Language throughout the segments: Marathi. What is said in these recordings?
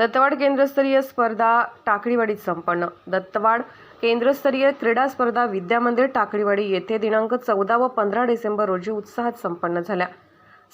दत्तवाड केंद्रस्तरीय स्पर्धा टाकळीवाडीत संपन्न. दत्तवाड केंद्रस्तरीय क्रीडा स्पर्धा विद्यामंदिर टाकळीवाडी येथे दिनांक चौदा व पंधरा डिसेंबर रोजी उत्साहात संपन्न झाल्या.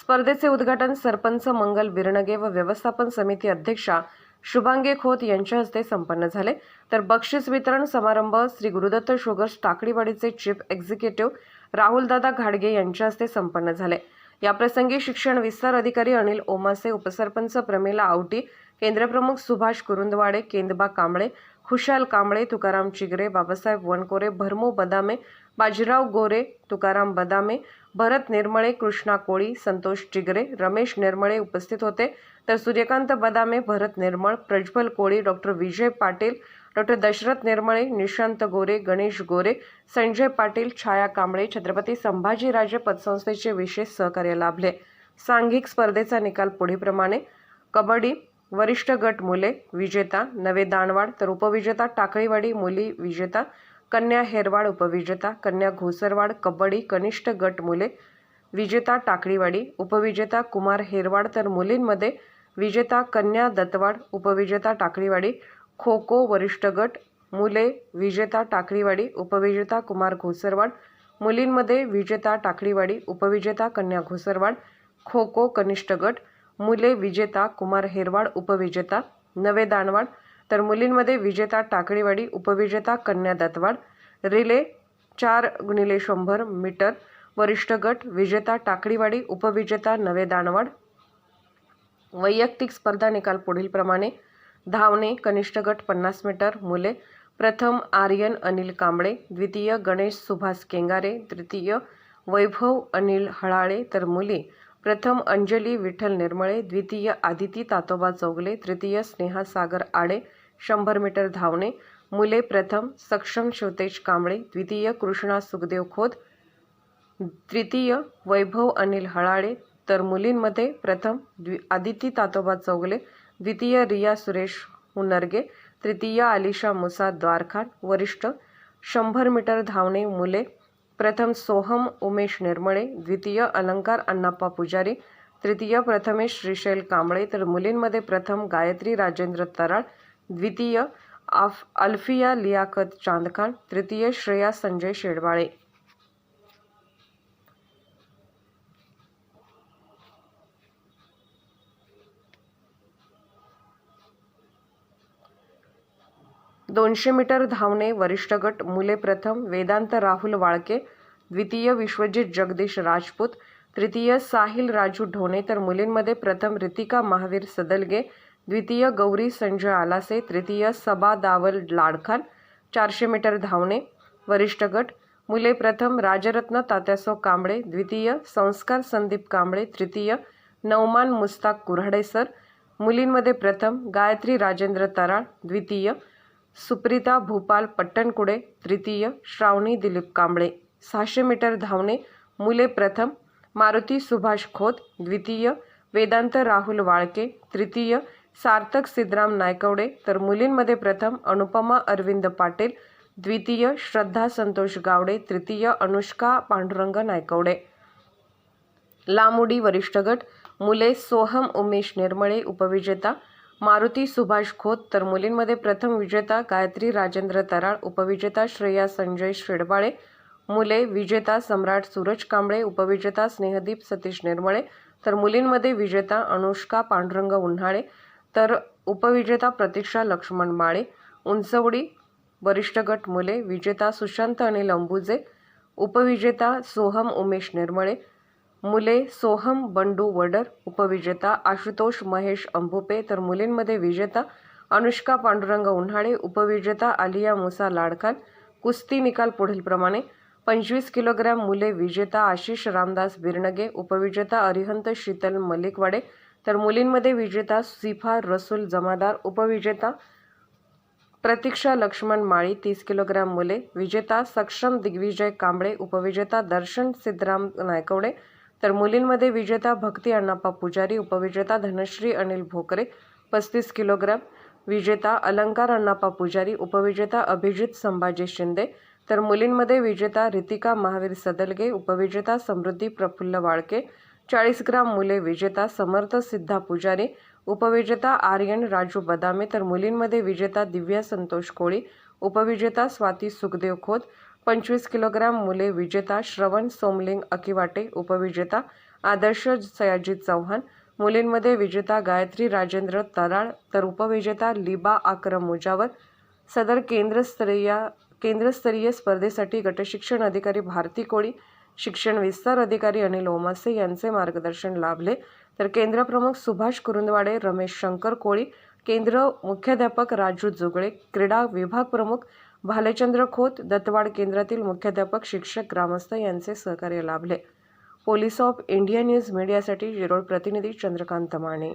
स्पर्धेचे उद्घाटन सरपंच मंगल बिरणगे व व्यवस्थापन समिती अध्यक्षा शुभांगे खोत यांच्या हस्ते संपन्न झाले. तर बक्षीस वितरण समारंभ श्री गुरुदत्त शुगर्स टाकळीवाडीचे चीफ एक्झिक्युटिव्ह राहुलदादा घाडगे यांच्या हस्ते संपन्न झाले. याप्रसंगी शिक्षण विस्तार अधिकारी अनिल ओमासे उपसरपंच प्रमिला आवटी केंद्रप्रमुख सुभाष कुरुंदवाडे केंदबा कांबळे खुशाल कांबळे तुकाराम चिगरे बाबासाहेब वनकोरे भरमू बदामे बाजीराव गोरे तुकाराम बदामे भरत निर्मळे कृष्णा कोळी संतोष चिगरे रमेश निर्मळे उपस्थित होते. तर सूर्यकांत बदामे भरत निर्मळ प्रज्वल कोळी डॉक्टर विजय पाटील डॉक्टर दशरथ निर्मळे निशांत गोरे गणेश गोरे संजय पाटील छाया कांबळे छत्रपती संभाजीराजे पतसंस्थेचे विशेष सहकार्य लाभले. सांघिक स्पर्धेचा निकाल पुढीप्रमाणे कबड्डी वरिष्ठ गट मुले विजेता नवे दानवाड तर उपविजेता टाकळीवाडी मुली विजेता कन्या हेरवाड उपविजेता कन्या घोसरवाड कबड्डी कनिष्ठ गट मुले विजेता टाकळीवाडी उपविजेता कुमार हेरवाड तर मुलींमध्ये विजेता कन्या दत्तवाड उपविजेता टाकळीवाडी खो खो वरिष्ठ गट मुले विजेता टाकळीवाडी उपविजेता कुमार घोसरवाड मुलींमध्ये विजेता टाकळीवाडी उपविजेता कन्या घोसरवाड खो खो कनिष्ठ गट मुले विजेता कुमार हेरवाड उपविजेता नवे दानवाड तर मुलींमध्ये विजेता टाकळीवाडी उपविजेता कन्या दत्तवाड रिले चार गुणिले शंभर मीटर वरिष्ठ गट विजेता टाकळीवाडी उपविजेता नवे दानवाड. वैयक्तिक स्पर्धा निकाल पुढीलप्रमाणे धावणे कनिष्ठ गट पन्नास मीटर मुले प्रथम आर्यन अनिल कांबळे द्वितीय गणेश सुभाष केंगारे तृतीय वैभव अनिल हळाळे तर मुली प्रथम अंजली विठ्ठल निर्मळे द्वितीय आदिती तातोबा चौगले तृतीय स्नेहा सागर आडे शंभर मीटर धावणे मुले प्रथम सक्षम शिवतेज कांबळे द्वितीय कृष्णा सुखदेव खोत तृतीय वैभव अनिल हळाळे तर मुलींमध्ये प्रथम द्वि आदिती तातोबा चौगले द्वितीय रिया सुरेश हुनरगे तृतीय आलिशा मुसा द्वारखान वरिष्ठ शंभर मीटर धावणे मुले प्रथम सोहम उमेश निर्मळे द्वितीय अलंकार अण्णाप्पा पुजारी तृतीय प्रथमेश श्रीशैल कांबळे तर मुलींमध्ये प्रथम गायत्री राजेंद्र तराळ द्वितीय आफ अल्फिया लियाकत चांदखान तृतीय श्रेया संजय शेडबाळे दोनशे मीटर धावणे वरिष्ठ गट मुले प्रथम वेदांत राहुल वाळके द्वितीय विश्वजित जगदीश राजपूत तृतीय साहिल राजू ढोणे तर मुलींमध्ये प्रथम रितिका महावीर सदलगे द्वितीय गौरी संजय आलासे तृतीय सबा दावल लाडखान चारशे मीटर धावणे वरिष्ठ गट मुले प्रथम राजरत्न तात्यासो कांबळे द्वितीय संस्कार संदीप कांबळे तृतीय नवमान मुस्ताक कुऱ्हाडेसर मुलींमध्ये प्रथम गायत्री राजेंद्र तराळ द्वितीय सुप्रिता भूपाल पट्टणकुडे तृतीय श्रावणी दिलीप कांबळे. सहाशे मीटर धावणे मुले प्रथम मारुती सुभाष खोत द्वितीय वेदांत राहुल वाळके तृतीय सार्थक सिद्धराम नायकवडे तर मुलींमध्ये प्रथम अनुपमा अरविंद पाटील द्वितीय श्रद्धा संतोष गावडे तृतीय अनुष्का पांडुरंग नायकवडे. लामुडी वरिष्ठ गट मुले सोहम उमेश निर्मळे उपविजेता मारुती सुभाष खोत तर मुलींमध्ये प्रथम विजेता गायत्री राजेंद्र तराळ उपविजेता श्रेया संजय शेडबाळे मुले विजेता सम्राट सूरज कांबळे उपविजेता स्नेहदीप सतीश निर्मळे तर मुलींमध्ये विजेता अनुष्का पांडुरंग उन्हाळे तर उपविजेता प्रतीक्षा लक्ष्मण माळे उंचवडी वरिष्ठ गट मुले विजेता सुशांत अनिल अंबुजे उपविजेता सोहम उमेश निर्मळे मुले सोहम बंडू वडर उपविजेता आशुतोष महेश अंबुपे तर मुलींमध्ये विजेता अनुष्का पांडुरंग उन्हाळे उपविजेता आलिया मुसा लाडखान कुस्ती निकाल पुढीलप्रमाणे पंचवीस किलोग्रॅम मुले विजेता आशिष रामदास बिरणगे उपविजेता अरिहंत शीतल मलिकवाडे तर मुलींमध्ये विजेता सिफा रसूल जमादार उपविजेता प्रतीक्षा लक्ष्मण माळी तीस किलोग्रॅम मुले विजेता सक्षम दिग्विजय कांबळे उपविजेता दर्शन सिद्धराम नायकवडे तर मुलींमध्ये विजेता भक्ती अण्णाप्पा पुजारी उपविजेता धनश्री अनिल भोकरे पस्तीस किलोग्रॅम. विजेता अलंकार अण्णाप्पा पुजारी उपविजेता अभिजित संभाजी शिंदे. तर मुलींमध्ये विजेता रितिका महावीर सदलगे उपविजेता समृद्धी प्रफुल्ल वाळके. चाळीस ग्राम मुले विजेता समर्थ सिद्धा पुजारी उपविजेता आर्यन राजू बदामे. तर मुलींमध्ये विजेता दिव्या संतोष कोळी उपविजेता स्वाती सुखदेव खोत पंचवीस किलोग्राम मुले विजेता श्रवण सोमलिंग अकिवाटे उपविजेता आदर्श सयाजी चव्हाण मुलींमध्ये विजेता गायत्री राजेंद्र तराळ तर उपविजेता लिबा आक्रम मुजावर सदर केंद्रस्तरीय केंद्रस्तरीय स्पर्धेसाठी गटशिक्षण अधिकारी भारती कोळी शिक्षण विस्तार अधिकारी अनिल ओमासे यांचे मार्गदर्शन लाभले. तर केंद्रप्रमुख सुभाष कुरुंदवाडे रमेश शंकर कोळी केंद्र मुख्याध्यापक राजू जुगळे क्रीडा विभाग प्रमुख भालेचंद्र खोत दत्तवाड केंद्रातील मुख्याध्यापक शिक्षक ग्रामस्थ यांचे सहकार्य लाभले. पोलीस ऑफ इंडिया न्यूज मीडियासाठी शिरोळ प्रतिनिधी चंद्रकांत माने.